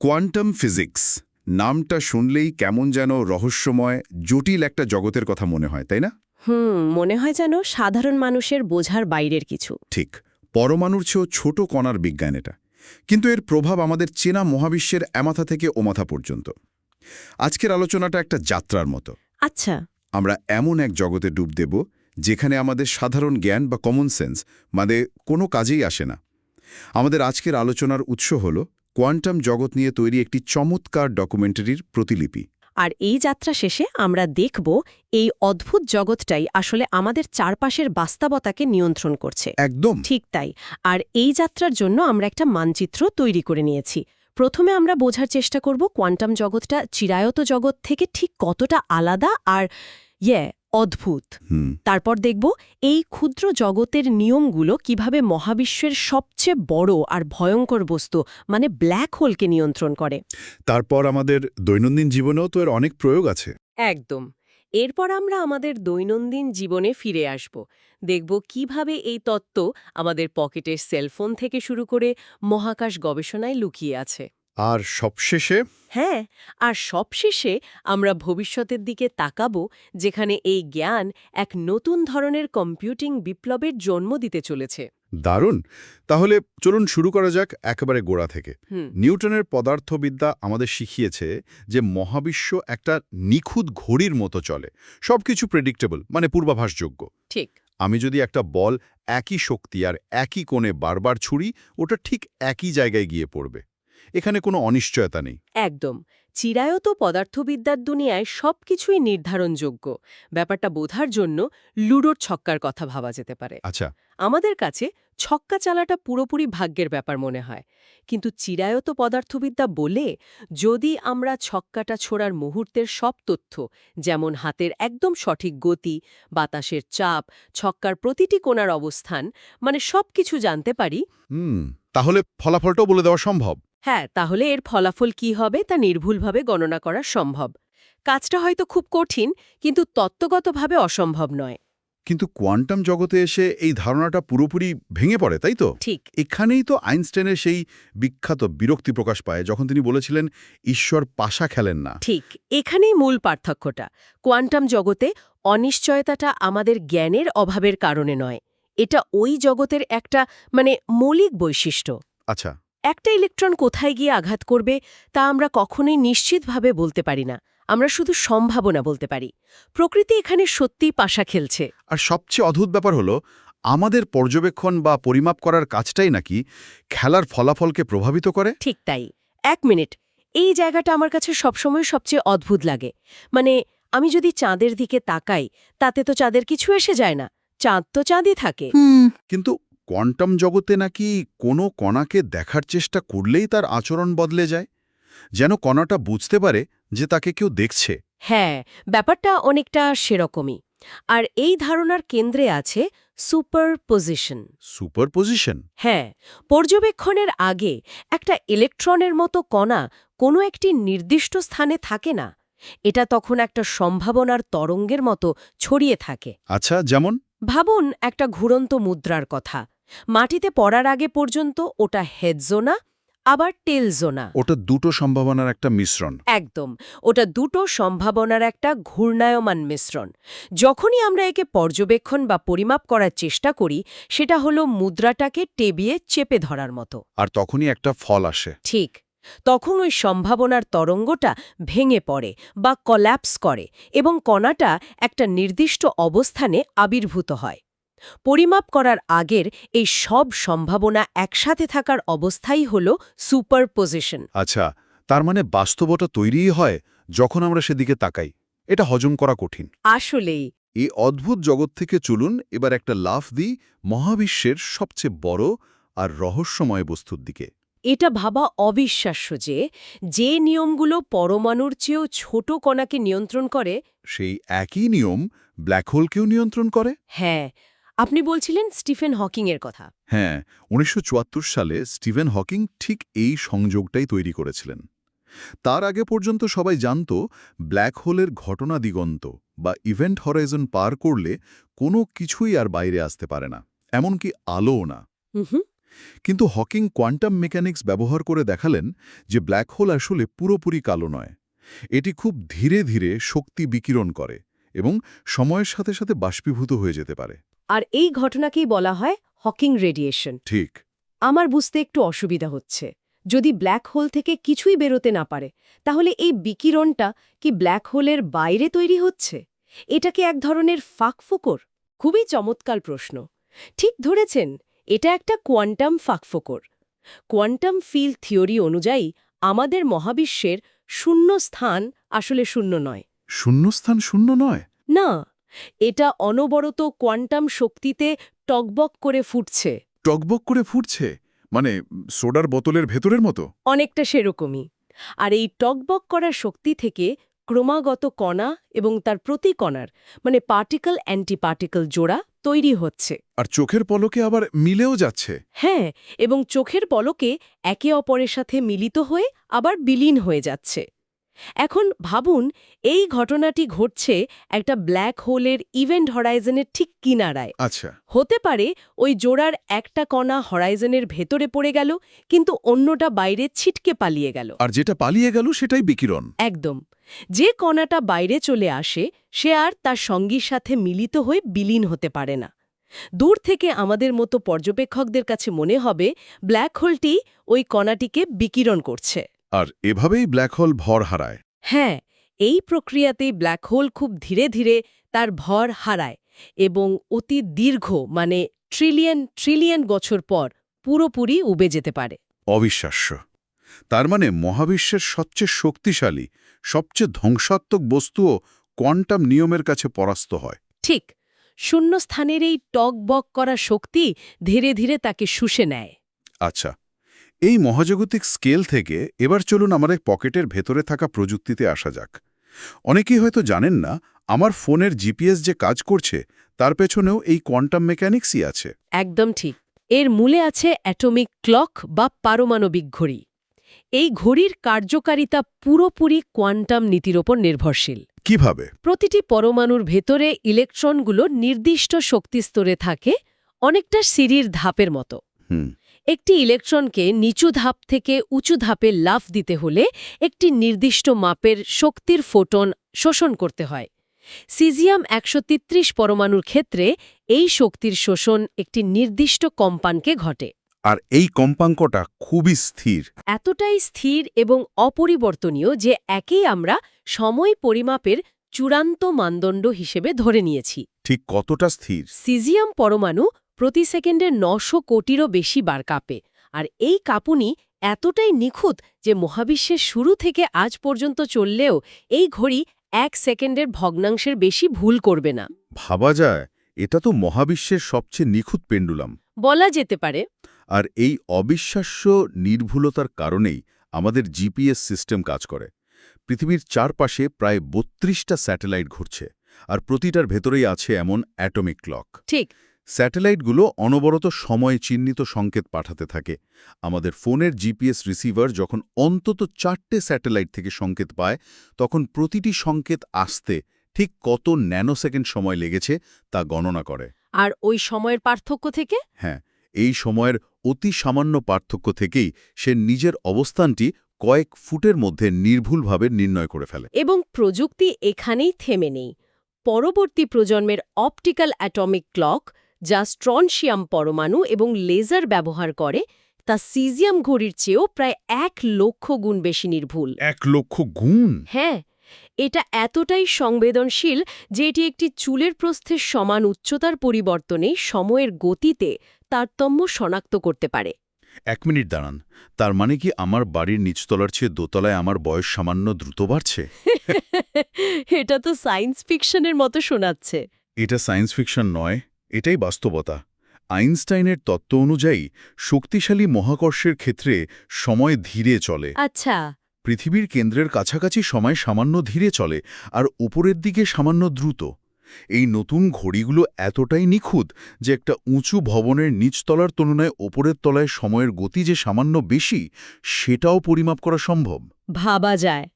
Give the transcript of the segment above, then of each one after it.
Quantum physics নামটা শুনলেই কেমন যেন রহস্যময় জটিল একটা জগতের কথা মনে হয় তাই না? হুম মনে হয় যেন সাধারণ মানুষের বোঝার বাইরের কিছু। ঠিক পরমাণুর চেয়েও ছোট কণার বিজ্ঞান এটা। কিন্তু এর প্রভাব আমাদের চেনা মহাবিশ্বের এমাথা থেকে ওমাথা পর্যন্ত। আজকের আলোচনাটা একটা যাত্রার মতো। আচ্ছা। আমরা এমন এক জগতে ডুব দেব যেখানে আমাদের সাধারণ জ্ঞান বা কমন সেন্স মানে কোনো কাজেই আসে না। আমাদের আজকের আলোচনার উৎস হল কোয়ান্টাম জগৎ নিয়ে তৈরি একটি চমৎকার ডকুমেন্টারির প্রতিলিপি। আর এই যাত্রা শেষে আমরা দেখব এই অদ্ভুত জগৎটাই আসলে আমাদের চারপাশের বাস্তবতাকে নিয়ন্ত্রণ করছে। একদম। ঠিক তাই। আর এই যাত্রার জন্য আমরা একটা মানচিত্র তৈরি করে নিয়েছি। প্রথমে আমরা বোঝার চেষ্টা করব কোয়ান্টাম জগৎটা চিরায়ত জগৎ থেকে ঠিক কতটা আলাদা আর ইয়ে অদ্ভুত। তারপর দেখব এই ক্ষুদ্র জগতের নিয়মগুলো কীভাবে মহাবিশ্বের সবচেয়ে বড় আর ভয়ঙ্কর বস্তু মানে ব্ল্যাক হোলকে নিয়ন্ত্রণ করে। তারপর আমাদের দৈনন্দিন জীবনেও তো এর অনেক প্রয়োগ আছে। একদম। এরপর আমরা আমাদের দৈনন্দিন জীবনে ফিরে আসব। দেখব কীভাবে এই তত্ত্ব আমাদের পকেটের সেলফোন থেকে শুরু করে মহাকাশ গবেষণায় লুকিয়ে আছে। আর সবশেষে হ্যাঁ আর সবশেষে আমরা ভবিষ্যতের দিকে তাকাবো যেখানে এই জ্ঞান এক নতুন ধরনের কম্পিউটিং বিপ্লবের জন্ম দিতে চলেছে। দারুণ! তাহলে চলুন শুরু করা যাক একেবারে গোড়া থেকে। নিউটনের পদার্থবিদ্যা আমাদের শিখিয়েছে যে মহাবিশ্ব একটা নিখুঁত ঘড়ির মতো চলে। সবকিছু প্রেডিক্টেবল মানে পূর্বাভাসযোগ্য। ঠিক। আমি যদি একটা বল একই শক্তি আর একই কোণে বারবার ছুড়ি ওটা ঠিক একই জায়গায় গিয়ে পড়বে। এখানে কোনো অনিশ্চয়তা নেই। একদম। চিরায়ত পদার্থবিদ্যার দুনিয়ায় সবকিছুই নির্ধারণযোগ্য। ব্যাপারটা বোঝার জন্য লুডোর ছক্কার কথা ভাবা যেতে পারে। আচ্ছা। আমাদের কাছে ছক্কা চালাটা পুরোপুরি ভাগ্যের ব্যাপার মনে হয়। কিন্তু চিরায়ত পদার্থবিদ্যা বলে যদি আমরা ছক্কাটা ছোড়ার মুহূর্তের সব তথ্য যেমন হাতের একদম সঠিক গতি বাতাসের চাপ ছক্কার প্রতিটি কোণার অবস্থান মানে সবকিছু জানতে পারি হুম তাহলে ফলাফলটাও বলে দেওয়া সম্ভব। হ্যাঁ তাহলে এর ফলাফল কি হবে তা নির্ভুলভাবে গণনা করা সম্ভব। কাজটা হয়তো খুব কঠিন কিন্তু তত্ত্বগতভাবে অসম্ভব নয়। কিন্তু কোয়ান্টাম জগতে এসে এই ধারণাটা পুরোপুরি ভেঙে পড়ে তাই তো? ঠিক। এখানেই তো আইনস্টাইনের সেই বিখ্যাত বিরক্তি প্রকাশ পায় যখন তিনি বলেছিলেন ঈশ্বর পাশা খেলেন না। ঠিক এখানেই মূল পার্থক্যটা। কোয়ান্টাম জগতে অনিশ্চয়তাটা আমাদের জ্ঞানের অভাবের কারণে নয়। এটা ওই জগতের একটা মানে মৌলিক বৈশিষ্ট্য। আচ্ছা। একটা ইলেকট্রন কোথায় গিয়ে আঘাত করবে তা আমরা কখনোই নিশ্চিতভাবে বলতে পারি না। আমরা শুধু সম্ভাবনা বলতে পারি। প্রকৃতি এখানে সত্যিই পাশা খেলছে। আর সবচেয়ে অদ্ভুত ব্যাপার হলো আমাদের পর্যবেক্ষণ বা পরিমাপ করার কাজটাই নাকি খেলার ফলাফলকে প্রভাবিত করে? ঠিক তাই। এক মিনিট। এই জায়গাটা আমার কাছে সবসময় সবচেয়ে অদ্ভুত লাগে। মানে আমি যদি চাঁদের দিকে তাকাই তাতে তো চাঁদের কিছু এসে যায় না। চাঁদ তো চাঁদই থাকে। কিন্তু কোয়ান্টাম জগতে নাকি কোনো কণাকে দেখার চেষ্টা করলেই তার আচরণ বদলে যায়? যেন কণাটা বুঝতে পারে যে তাকে কেউ দেখছে। হ্যাঁ ব্যাপারটা অনেকটা সেরকমই। আর এই ধারণার কেন্দ্রে আছে সুপারপোজিশন। সুপারপোজিশন? হ্যাঁ পর্যবেক্ষণের আগে একটা ইলেকট্রনের মতো কণা কোনো একটি নির্দিষ্ট স্থানে থাকে না। এটা তখন একটা সম্ভাবনার তরঙ্গের মতো ছড়িয়ে থাকে। আচ্ছা যেমন? ভাবুন একটা ঘুরন্ত মুদ্রার কথা। মাটিতে পড়ার আগে পর্যন্ত ওটা হেডজোনা আবার টেলজোনা ওটা দুটো সম্ভাবনার একটা মিশ্রণ। একদম ওটা দুটো সম্ভাবনার একটা ঘূর্ণায়মান মিশ্রণ। যখনই আমরা একে পর্যবেক্ষণ বা পরিমাপ করার চেষ্টা করি সেটা হলো মুদ্রাটাকে টেবিয়ে চেপে ধরার মতো। আর তখনই একটা ফল আসে। ঠিক তখন ওই সম্ভাবনার তরঙ্গটা ভেঙে পড়ে বা কল্যাপস করে এবং কণাটা একটা নির্দিষ্ট অবস্থানে আবির্ভূত হয়। পরিমাপ করার আগের এই সব সম্ভাবনা একসাথে থাকার অবস্থাই হল সুপারপোজিশন। আচ্ছা তার মানে বাস্তবতা তৈরিই হয় যখন আমরা সেদিকে তাকাই। এটা হজম করা কঠিন। আসলেই। এই অদ্ভুত জগৎ থেকে চলুন এবার একটা লাফ দিই মহাবিশ্বের সবচেয়ে বড় আর রহস্যময় বস্তুর দিকে। এটা ভাবা অবিশ্বাস্য যে যে নিয়মগুলো পরমাণুর চেয়েও ছোট কণাকে নিয়ন্ত্রণ করে সেই একই নিয়ম ব্ল্যাক হোলকেও নিয়ন্ত্রণ করে? হ্যাঁ আপনি বলছিলেন স্টিফেন হকিংয়ের কথা। হ্যাঁ উনিশশো চুয়াত্তর সালে স্টিভেন হকিং ঠিক এই সংযোগটাই তৈরি করেছিলেন। তার আগে পর্যন্ত সবাই জানত ব্ল্যাক হোলের ঘটনা দিগন্ত বা ইভেন্ট হরাইজন পার করলে কোনো কিছুই আর বাইরে আসতে পারে না এমনকি আলোও না। কিন্তু হকিং কোয়ান্টাম মেকানিক্স ব্যবহার করে দেখালেন যে ব্ল্যাক হোল আসলে পুরোপুরি কালো নয়। এটি খুব ধীরে ধীরে শক্তি বিকিরণ করে এবং সময়ের সাথে সাথে বাষ্পীভূত হয়ে যেতে পারে। আর এই ঘটনাকেই বলা হয় হকিং রেডিয়েশন। ঠিক। আমার বুঝতে একটু অসুবিধা হচ্ছে। যদি ব্ল্যাক হোল থেকে কিছুই বেরোতে না পারে তাহলে এই বিকিরণটা কি ব্ল্যাক হোলের বাইরে তৈরি হচ্ছে? এটা কি এক ধরনের ফাঁকফোকর? খুবই চমৎকার প্রশ্ন। ঠিক ধরেছেন এটা একটা কোয়ান্টাম ফাঁকফোকর। কোয়ান্টাম ফিল্ড থিওরি অনুযায়ী আমাদের মহাবিশ্বের শূন্য স্থান আসলে শূন্য নয়। শূন্যস্থান শূন্য নয়? না। এটা অনবরত কোয়ান্টাম শক্তিতে টকবক করে ফুটছে। টকবক করে ফুটছে? মানে সোডার বোতলের ভেতরের মতো? অনেকটা সেরকমই। আর এই টকবক করার শক্তি থেকে ক্রমাগত কণা এবং তার প্রতি কণার মানে পার্টিকল অ্যান্টিপার্টিকল জোড়া তৈরি হচ্ছে। আর চোখের পলকে আবার মিলেও যাচ্ছে? হ্যাঁ এবং চোখের পলকে একে অপরের সাথে মিলিত হয়ে আবার বিলীন হয়ে যাচ্ছে। এখন ভাবুন এই ঘটনাটি ঘটছে একটা ব্ল্যাক হোলের ইভেন্ট হরাইজনের ঠিক কিনারায়। আচ্ছা। হতে পারে ওই জোড়ার একটা কণা হরাইজনের ভেতরে পড়ে গেল কিন্তু অন্যটা বাইরে ছিটকে পালিয়ে গেল। আর যেটা পালিয়ে গেল সেটাই বিকিরণ। একদম। যে কণাটা বাইরে চলে আসে সে আর তার সঙ্গীর সাথে মিলিত হয়ে বিলীন হতে পারে না। দূর থেকে আমাদের মতো পর্যবেক্ষকদের কাছে মনে হবে ব্ল্যাক হোলটি ওই কণাটিকে বিকিরণ করছে। আর এভাবেই ব্ল্যাক হোল ভর হারায়। হ্যাঁ এই প্রক্রিয়াতেই ব্ল্যাক হোল খুব ধীরে ধীরে তার ভর হারায় এবং অতি দীর্ঘ মানে ট্রিলিয়ন ট্রিলিয়ন বছর পর পুরোপুরি উবে যেতে পারে। অবিশ্বাস্য। তার মানে মহাবিশ্বের সবচেয়ে শক্তিশালী সবচেয়ে ধ্বংসাত্মক বস্তুও কোয়ান্টাম নিয়মের কাছে পরাস্ত হয়। ঠিক শূন্যস্থানের এই টকবক করা শক্তি ধীরে ধীরে তাকে শুষে নেয়। আচ্ছা এই মহাজাগতিক স্কেল থেকে এবার চলুন আমাদের পকেটের ভেতরে থাকা প্রযুক্তিতে আসা যাক। অনেকেই হয়তো জানেন না আমার ফোনের জিপিএস যে কাজ করছে তার পেছনেও এই কোয়ান্টাম মেকানিক্সই আছে। একদম ঠিক। এর মূলে আছে অ্যাটমিক ক্লক বা পারমাণবিক ঘড়ি। এই ঘড়ির কার্যকারিতা পুরোপুরি কোয়ান্টাম নীতির ওপর নির্ভরশীল। কীভাবে? প্রতিটি পরমাণুর ভেতরে ইলেকট্রনগুলো নির্দিষ্ট শক্তিস্তরে থাকে অনেকটা সিঁড়ির ধাপের মতো। হুম। একটি ইলেকট্রনকে নিচু ধাপ থেকে উঁচু ধাপে লাফ দিতে হলে একটি নির্দিষ্ট মাপের শক্তির ফোটন শোষণ করতে হয়। সিজিয়াম একশো তেত্রিশ পরমাণুর ক্ষেত্রে এই শক্তির শোষণ একটি নির্দিষ্ট কম্পাঙ্কে ঘটে। আর এই কম্পাঙ্কটা খুবই স্থির। এতটাই স্থির এবং অপরিবর্তনীয় যে একেই আমরা সময় পরিমাপের চূড়ান্ত মানদণ্ড হিসেবে ধরে নিয়েছি। ঠিক কতটা স্থির? সিজিয়াম পরমাণু প্রতি সেকেন্ডে নশো কোটিরও বেশি বার কাঁপে। আর এই কাঁপুনি এতটাই নিখুঁত যে মহাবিশ্বের শুরু থেকে আজ পর্যন্ত চললেও এই ঘড়ি এক সেকেন্ডের ভগ্নাংশের বেশি ভুল করবে না। ভাবা যায় এটা তো মহাবিশ্বের সবচেয়ে নিখুঁত পেন্ডুলাম। বলা যেতে পারে। আর এই অবিশ্বাস্য নির্ভুলতার কারণেই আমাদের জিপিএস সিস্টেম কাজ করে। পৃথিবীর চারপাশে প্রায় বত্রিশটা স্যাটেলাইট ঘুরছে আর প্রতিটার ভেতরেই আছে এমন অ্যাটমিক ক্লক। ঠিক। স্যাটেলাইটগুলো অনবরত সময় চিহ্নিত সংকেত পাঠাতে থাকে। আমাদের ফোনের জিপিএস রিসিভার যখন অন্তত চারটে স্যাটেলাইট থেকে সংকেত পায় তখন প্রতিটি সংকেত আসতে ঠিক কত ন্যানোসেকেন্ড সময় লেগেছে তা গণনা করে। আর ওই সময়ের পার্থক্য থেকে? হ্যাঁ এই সময়ের অতি সামান্য পার্থক্য থেকেই সে নিজের অবস্থানটি কয়েক ফুটের মধ্যে নির্ভুলভাবে নির্ণয় করে ফেলে। এবং প্রযুক্তি এখানেই থেমে নেই। পরবর্তী প্রজন্মের অপটিক্যাল অ্যাটমিক ক্লক যা স্ট্রনশিয়াম পরমাণু এবং লেজার ব্যবহার করে তা সিজিয়াম ঘড়ির চেয়েও প্রায় এক লক্ষ গুণ বেশি নির্ভুল। এক লক্ষ গুণ? হ্যাঁ এটা এতটাই সংবেদনশীল যে এটি একটি চুলের প্রস্থের সমান উচ্চতার পরিবর্তনে সময়ের গতিতে তারতম্য শনাক্ত করতে পারে। এক মিনিট দাঁড়ান তার মানে কি আমার বাড়ির নিচতলার চেয়ে দোতলায় আমার বয়স সামান্য দ্রুত বাড়ছে? এটা তো সায়েন্স ফিকশনের মতো শোনাচ্ছে। এটা সায়েন্স ফিকশন নয় এটাই বাস্তবতা। আইনস্টাইনের তত্ত্ব অনুযায়ী শক্তিশালী মহাকর্ষের ক্ষেত্রে সময় ধীরে চলে। আচ্ছা। পৃথিবীর কেন্দ্রের কাছাকাছি সময় সামান্য ধীরে চলে আর উপরের দিকে সামান্য দ্রুত। এই নতুন ঘড়িগুলো এতটাই নিখুঁত যে একটা উঁচু ভবনের নিচতলার তুলনায় ওপরের তলায় সময়ের গতি যে সামান্য বেশি সেটাও পরিমাপ করা সম্ভব। ভাবা যায়।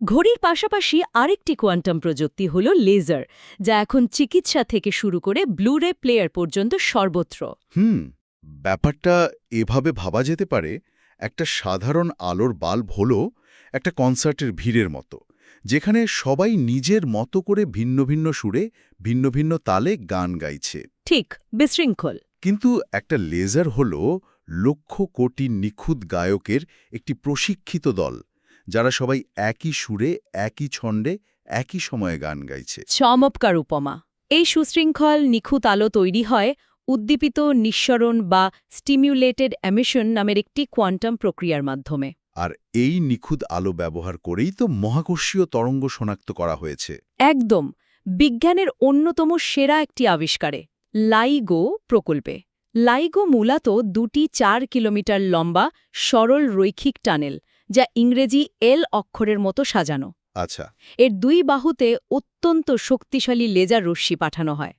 ঘড়ির পাশাপাশি আরেকটি কোয়ান্টাম প্রযুক্তি হল লেজার যা এখন চিকিৎসা থেকে শুরু করে ব্লুরে প্লেয়ার পর্যন্ত সর্বত্র। হুম ব্যাপারটা এভাবে ভাবা যেতে পারে একটা সাধারণ আলোর বাল্ব হলো একটা কনসার্টের ভিড়ের মতো যেখানে সবাই নিজের মতো করে ভিন্ন ভিন্ন সুরে ভিন্ন ভিন্ন তালে গান গাইছে। ঠিক বিশৃঙ্খল। কিন্তু একটা লেজার হল লক্ষ কোটি নিখুঁত গায়কের একটি প্রশিক্ষিত দল যারা সবাই একই সুরে একই ছন্দে একই সময়ে গান গাইছে। চমৎকার উপমা। এই সুশৃঙ্খল নিখুঁত আলো তৈরি হয় উদ্দীপিত নিঃসরণ বা স্টিমিউলেটেড এমিশন নামের একটি কোয়ান্টাম প্রক্রিয়ার মাধ্যমে। আর এই নিখুঁত আলো ব্যবহার করেই তো মহাকর্ষীয় তরঙ্গ শনাক্ত করা হয়েছে। একদম। বিজ্ঞানের অন্যতম সেরা একটি আবিষ্কারে লাইগো প্রকল্পে। লাইগো মূলত দুটি চার কিলোমিটার লম্বা সরল রৈখিক টানেল যা ইংরেজি এল অক্ষরের মতো সাজানো। আচ্ছা। এর দুই বাহুতে অত্যন্ত শক্তিশালী লেজার রশ্মি পাঠানো হয়।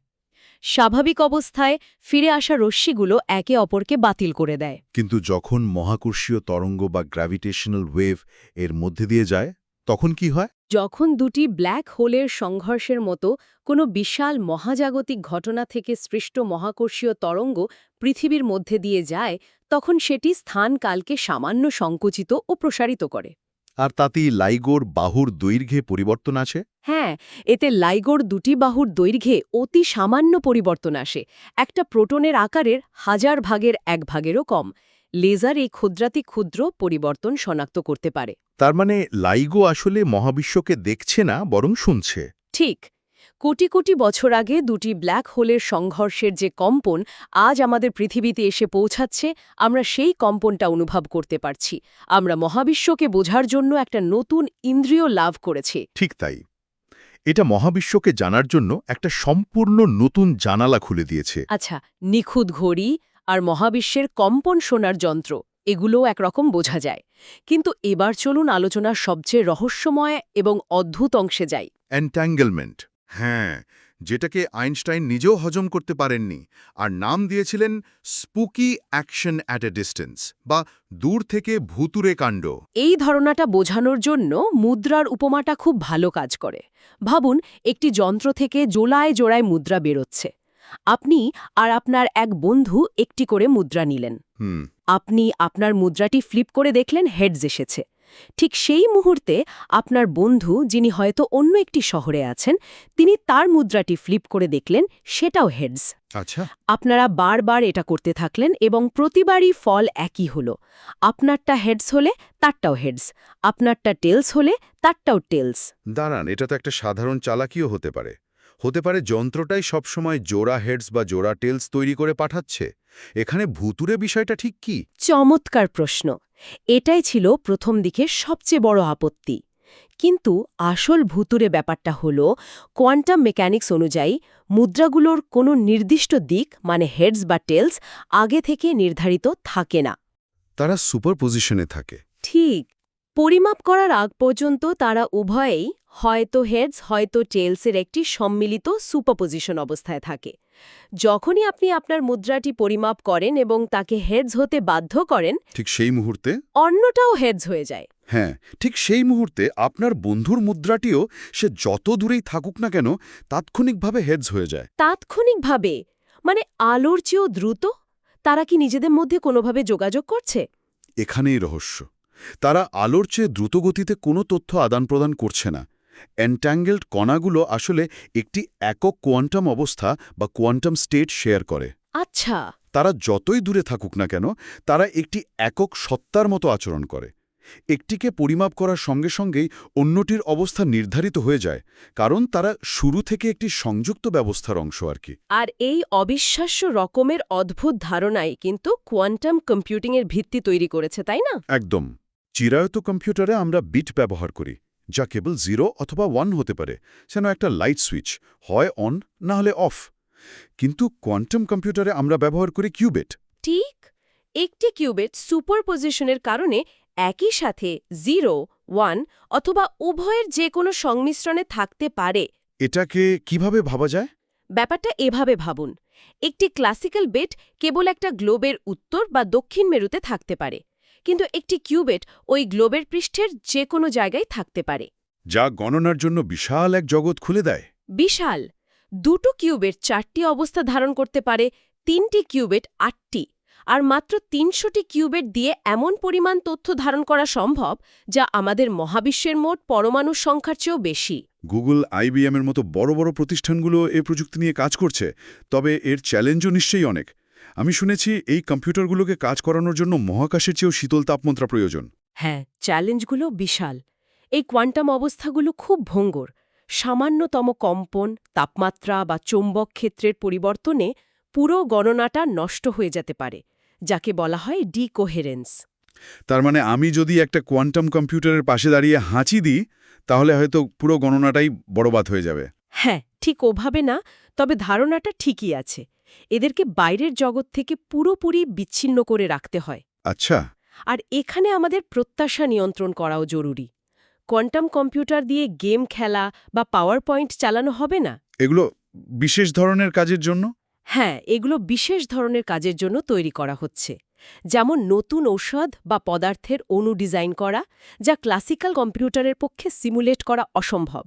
স্বাভাবিক অবস্থায় ফিরে আসা রশ্মিগুলো একে অপরকে বাতিল করে দেয়। কিন্তু যখন মহাকর্ষীয় তরঙ্গ বা গ্র্যাভিটেশনাল ওয়েভ এর মধ্যে দিয়ে যায় তখন কি হয়? যখন দুটি ব্ল্যাক হোলের সংঘর্ষের মতো কোনো বিশাল মহাজাগতিক ঘটনা থেকে সৃষ্ট মহাকর্ষীয় তরঙ্গ পৃথিবীর মধ্যে দিয়ে যায় তখন সেটি স্থানকালকে সামান্য সংকুচিত ও প্রসারিত করে। আর তাতেই লাইগোর বাহুর দৈর্ঘ্যে পরিবর্তন আছে হ্যাঁ এতে লাইগোর দুটি বাহুর দৈর্ঘ্যে অতি সামান্য পরিবর্তন আসে। একটা প্রোটনের আকারের হাজার ভাগের এক ভাগেরও কম। লেজার এই ক্ষুদ্রাতি ক্ষুদ্র পরিবর্তন শনাক্ত করতে পারে। তার মানে লাইগো আসলে মহাবিশ্বকে দেখছে না বরং শুনছে? ঠিক। কোটি কোটি বছর আগে দুটি ব্ল্যাক হোলের সংঘর্ষের যে কম্পন আজ আমাদের পৃথিবীতে এসে পৌঁছাচ্ছে আমরা সেই কম্পনটা অনুভব করতে পারছি। আমরা মহাবিশ্বকে বোঝার জন্য একটা নতুন ইন্দ্রিয় লাভ করেছি। ঠিক তাই। এটা মহাবিশ্বকে জানার জন্য একটা সম্পূর্ণ নতুন জানালা খুলে দিয়েছে। আচ্ছা নিখুঁত ঘড়ি আর মহাবিশ্বের কম্পন শোনার যন্ত্র এগুলোও একরকম বোঝা যায়। কিন্তু এবার চলুন আলোচনার সবচেয়ে রহস্যময় এবং অদ্ভুত অংশে যাই। অ্যান্ট্যাঙ্গেলমেন্ট হ্যাঁ যেটাকে আইনস্টাইন নিজেও হজম করতে পারেননি আর নাম দিয়েছিলেন spooky action at a distance বা দূর থেকে ভুতুরে কাণ্ড। এই ধারণাটা বোঝানোর জন্য মুদ্রার উপমাটা খুব ভালো কাজ করে। ভাবুন একটি যন্ত্র থেকে জোলায় জোড়ায় মুদ্রা বেরোচ্ছে। আপনি আর আপনার এক বন্ধু একটি করে মুদ্রা নিলেন। আপনি আপনার মুদ্রাটি ফ্লিপ করে দেখলেন হেডস এসেছে। ঠিক সেই মুহূর্তে আপনার বন্ধু যিনি হয়তো অন্য একটি শহরে আছেন তিনি তার মুদ্রাটি ফ্লিপ করে দেখলেন সেটাও হেডস। আচ্ছা। আপনারা বারবার এটা করতে থাকলেন এবং প্রতিবারই ফল একই হলো। আপনারটা হেডস হলে তারটাও হেডস আপনারটা টেলস হলে তারটাও টেলস। দাঁড়ান এটা তো একটা সাধারণ চালাকিও হতে পারে। হতে পারে যন্ত্রটাই সবসময় জোড়া হেডস বা জোড়া টেলস তৈরি করে পাঠাচ্ছে। এখানে ভুতুরে বিষয়টা ঠিক কি? চমৎকার প্রশ্ন। এটাই ছিল প্রথম দিকে সবচেয়ে বড় আপত্তি। কিন্তু আসল ভুতুরে ব্যাপারটা হল কোয়ান্টাম মেকানিক্স অনুযায়ী মুদ্রাগুলোর কোনো নির্দিষ্ট দিক মানে হেডস বা টেলস আগে থেকে নির্ধারিত থাকে না। তারা সুপার পজিশনে থাকে। ঠিক। পরিমাপ করার আগ পর্যন্ত তারা উভয়েই হয়তো হেডস হয়তো টেলসের একটি সম্মিলিত সুপারপোজিশন অবস্থায় থাকে। যখনই আপনি আপনার মুদ্রাটি পরিমাপ করেন এবং তাকে হেডস হতে বাধ্য করেন ঠিক সেই মুহূর্তে? অন্যটাও হেডস হয়ে যায়। হ্যাঁ ঠিক সেই মুহূর্তে আপনার বন্ধুর মুদ্রাটিও সে যত দূরেই থাকুক না কেন তাৎক্ষণিকভাবে হেডস হয়ে যায়। তাৎক্ষণিকভাবে? মানে আলোর চেয়েও দ্রুত? তারা কি নিজেদের মধ্যে কোনোভাবে যোগাযোগ করছে? এখানেই রহস্য। তারা আলোর চেয়ে দ্রুতগতিতে কোনো তথ্য আদান প্রদান করছে না। এন্ট্যাঙ্গেলড কণাগুলো আসলে একটি একক কোয়ান্টাম অবস্থা বা কোয়ান্টাম স্টেট শেয়ার করে। আচ্ছা। তারা যতই দূরে থাকুক না কেন তারা একটি একক সত্তার মতো আচরণ করে। একটিকে পরিমাপ করার সঙ্গে সঙ্গেই অন্যটির অবস্থা নির্ধারিত হয়ে যায় কারণ তারা শুরু থেকে একটি সংযুক্ত ব্যবস্থার অংশ আর কি। আর এই অবিশ্বাস্য রকমের অদ্ভুত ধারণাই কিন্তু কোয়ান্টাম কম্পিউটিংয়ের ভিত্তি তৈরি করেছে তাই না? একদম। চিরায়ত কম্পিউটারে আমরা বিট ব্যবহার করি। যা কেবল জিরো অথবা ওয়ান হতে পারে যেন একটা লাইট সুইচ হয় অন না হলে অফ। কিন্তু কোয়ান্টাম কম্পিউটারে আমরা ব্যবহার করি কিউবেট। ঠিক একটি কিউবেট সুপারপোজিশনের কারণে একই সাথে জিরো ওয়ান অথবা উভয়ের যে কোনো সংমিশ্রণে থাকতে পারে। এটাকে কীভাবে ভাবা যায়? ব্যাপারটা এভাবে ভাবুন। একটি ক্লাসিক্যাল বেট কেবল একটা গ্লোবের উত্তর বা দক্ষিণ মেরুতে থাকতে পারে। কিন্তু একটি কিউবেট ওই গ্লোবের পৃষ্ঠের যে কোনো জায়গায় থাকতে পারে। যা গণনার জন্য বিশাল এক জগৎ খুলে দেয়। বিশাল। দুটো কিউবেট চারটি অবস্থা ধারণ করতে পারে তিনটি কিউবেট আটটি। আর মাত্র তিনশোটি কিউবেট দিয়ে এমন পরিমাণ তথ্য ধারণ করা সম্ভব যা আমাদের মহাবিশ্বের মোট পরমাণুর সংখ্যার চেয়েও বেশি। গুগল আইবিএম এর মতো বড় বড় প্রতিষ্ঠানগুলো এ প্রযুক্তি নিয়ে কাজ করছে তবে এর চ্যালেঞ্জও নিশ্চয়ই অনেক। আমি শুনেছি এই কম্পিউটারগুলোকে কাজ করানোর জন্য মহাকাশের চেয়েও শীতল তাপমাত্রা প্রয়োজন। হ্যাঁ চ্যালেঞ্জগুলো বিশাল। এই কোয়ান্টাম অবস্থাগুলো খুব ভঙ্গুর। সামান্যতম কম্পন তাপমাত্রা বা চৌম্বক ক্ষেত্রের পরিবর্তনে পুরো গণনাটা নষ্ট হয়ে যেতে পারে যাকে বলা হয় ডিকোহেরেন্স। তার মানে আমি যদি একটা কোয়ান্টাম কম্পিউটারের পাশে দাঁড়িয়ে হাঁচি দিই তাহলে হয়তো পুরো গণনাটাই বড়বাদ হয়ে যাবে। হ্যাঁ ঠিক ওভাবে না তবে ধারণাটা ঠিকই আছে। এদেরকে বাইরের জগৎ থেকে পুরোপুরি বিচ্ছিন্ন করে রাখতে হয়। আচ্ছা। আর এখানে আমাদের প্রত্যাশা নিয়ন্ত্রণ করাও জরুরি। কোয়ান্টাম কম্পিউটার দিয়ে গেম খেলা বা পাওয়ার পয়েন্ট চালানো হবে না? এগুলো বিশেষ ধরনের কাজের জন্য? হ্যাঁ এগুলো বিশেষ ধরনের কাজের জন্য তৈরি করা হচ্ছে। যেমন নতুন ঔষধ বা পদার্থের অণু ডিজাইন করা যা ক্লাসিক্যাল কম্পিউটারের পক্ষে সিমুলেট করা অসম্ভব।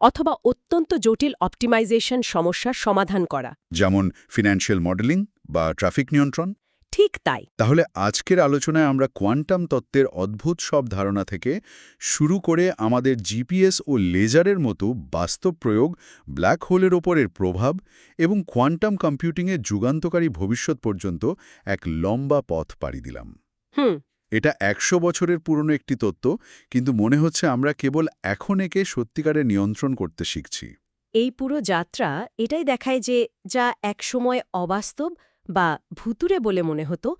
অথবা অত্যন্ত জটিল অপটিমাইজেশন সমস্যার সমাধান করা। যেমন ফিনান্সিয়াল মডেলিং বা ট্রাফিক নিয়ন্ত্রণ। ঠিক তাই। তাহলে আজকের আলোচনায় আমরা কোয়ান্টাম তত্ত্বের অদ্ভুত সব ধারণা থেকে শুরু করে আমাদের জিপিএস ও লেজারের মতো বাস্তব প্রয়োগ ব্ল্যাক হোলের ওপরের প্রভাব এবং কোয়ান্টাম কম্পিউটিংয়ের যুগান্তকারী ভবিষ্যৎ পর্যন্ত এক লম্বা পথ পাড়ি দিলাম। হুম। এটা একশো বছরের পুরনো একটি তত্ত্ব কিন্তু মনে হচ্ছে আমরা কেবল এখন একে সত্যিকারে নিয়ন্ত্রণ করতে শিখছি। এই পুরো যাত্রা এটাই দেখায় যে যা একসময় অবাস্তব বা ভুতুরে বলে মনে হতো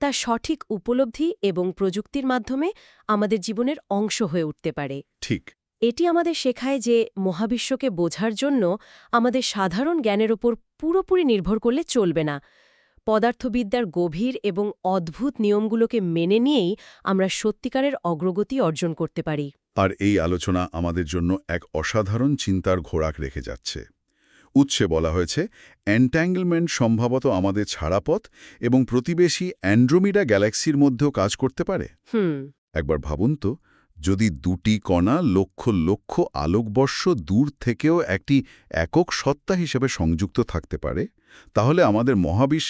তা সঠিক উপলব্ধি এবং প্রযুক্তির মাধ্যমে আমাদের জীবনের অংশ হয়ে উঠতে পারে। ঠিক। এটি আমাদের শেখায় যে মহাবিশ্বকে বোঝার জন্য আমাদের সাধারণ জ্ঞানের ওপর পুরোপুরি নির্ভর করলে চলবে না। পদার্থবিদ্যার গভীর এবং অদ্ভুত নিয়মগুলোকে মেনে নিয়েই আমরা সত্যিকারের অগ্রগতি অর্জন করতে পারি। আর এই আলোচনা আমাদের জন্য এক অসাধারণ চিন্তার ঘোরাক রেখে যাচ্ছে। উৎসে বলা হয়েছে অ্যান্ট্যাঙ্গলমেন্ট সম্ভবত আমাদের ছাড়াপথ এবং প্রতিবেশী অ্যান্ড্রোমিডা গ্যালাক্সির মধ্যেও কাজ করতে পারে? হুম। একবার ভাবুন তো যদি দুটি কণা লক্ষ লক্ষ আলোকবর্ষ দূর থেকেও একটি একক সত্তা হিসেবে সংযুক্ত থাকতে পারে তাহলে আমাদের মহাবিশ্ব